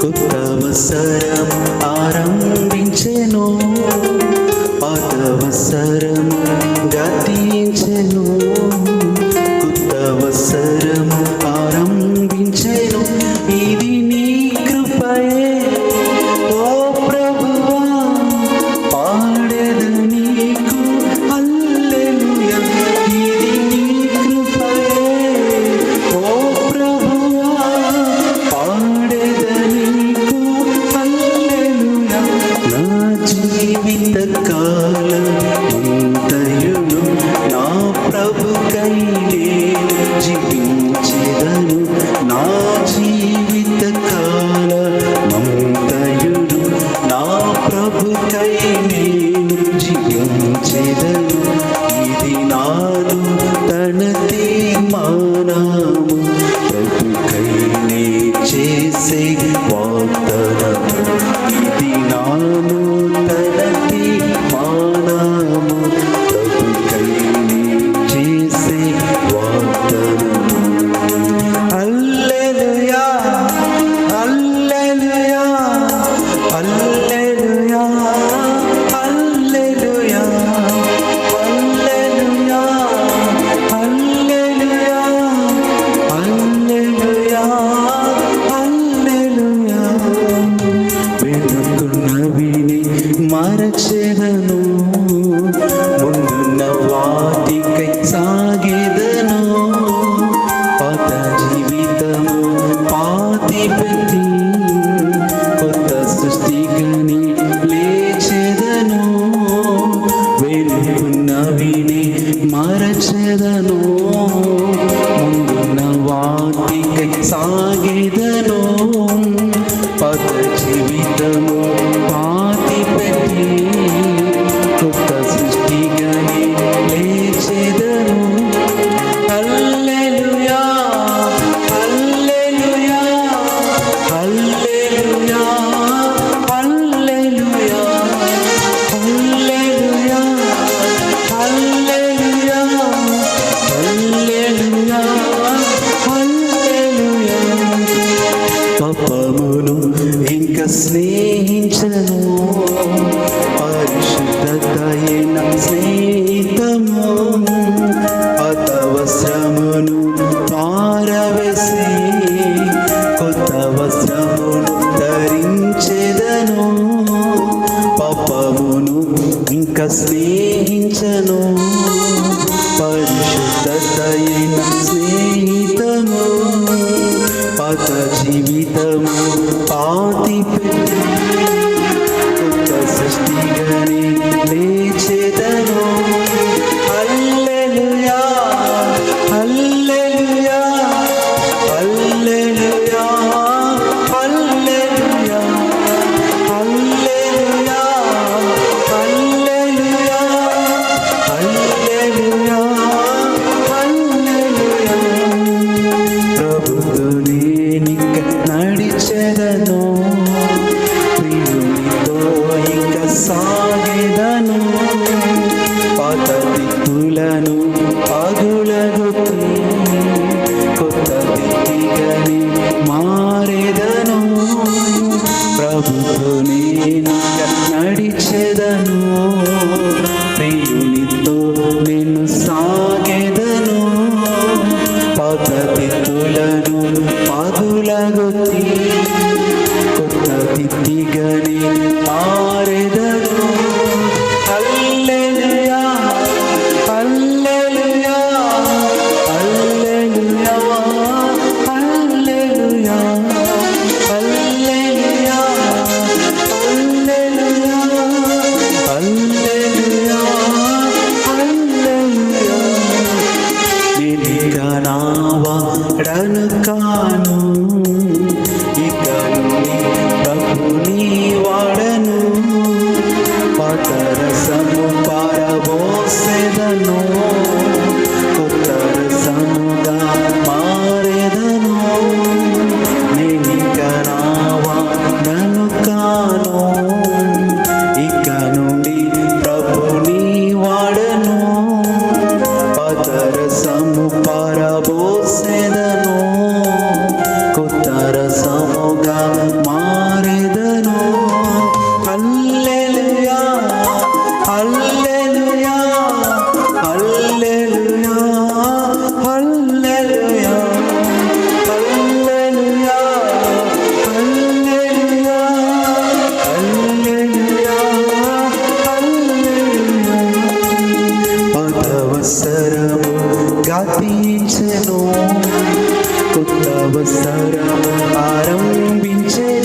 కొత్త ఆరంభించెను. పాత గతించెను కొత్త ఆరంభించెను. ఇది నీ కరుణాము ప్రతికై నే చేసే వాగ్దానము ఇది నాను తలకి మానాము ప్రతికై నే చేసే వాగ్దానము ಕೈ ಸಾಗಿದನು ಪದ ಜೀವಿತ ಪಾತಿ ಪತಿ ಕೊತ್ತ ಸೃಷ್ಟಿಗನಿ ಲೇಚದನು వెనుకున్న విని మరచెదను ముందున్న వాటికై సాగే ఇంక స్నేహించను. పరిశుద్ధతయైన ಜಗತಿ ಕೊಟ್ಟ ತಿದ್ದಿಗಣಿ ಮಾರಿದನು ಅಲ್ಲೆಲೆಯ ಅಲ್ಲೆಲೆಯ ಅಲ್ಲೆಲೆಯ ಅಲ್ಲೆಲೆಯ ಅಲ್ಲೆಲೆಯ ಅಲ್ಲೆಲೆಯ ಅಲ್ಲೆಲೆಯ ಅಲ್ಲೆಲೆಯ ನಿನಗನಾವ ಡನಕಾರ వస్త్రము గాతించెను కొత్త వస్త్రము ఆరంభించెను